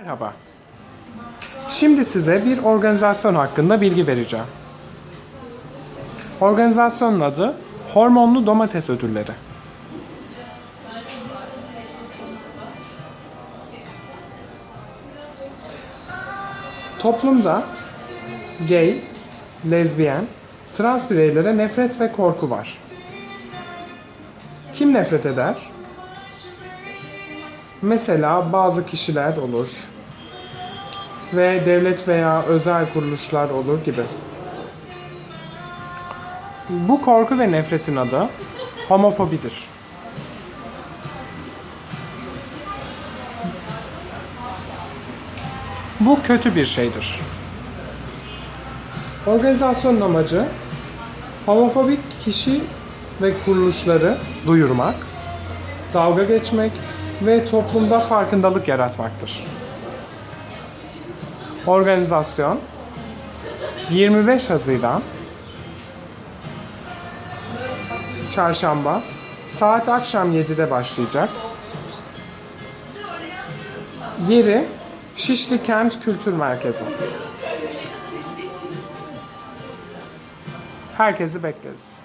Merhaba. Şimdi size bir organizasyon hakkında bilgi vereceğim. Organizasyonun adı Hormonlu Domates Ödülleri. Toplumda gay, lezbiyen, trans bireylere nefret ve korku var. Kim nefret eder? Mesela bazı kişiler olur ve devlet veya özel kuruluşlar olur gibi. Bu korku ve nefretin adı homofobidir. Bu kötü bir şeydir. Organizasyonun amacı homofobik kişi ve kuruluşları duyurmak, dalga geçmek ve toplumda farkındalık yaratmaktır. Organizasyon 25 Haziran Çarşamba saat akşam 7'de başlayacak. Yeri Şişli Kent Kültür Merkezi. Herkesi bekleriz.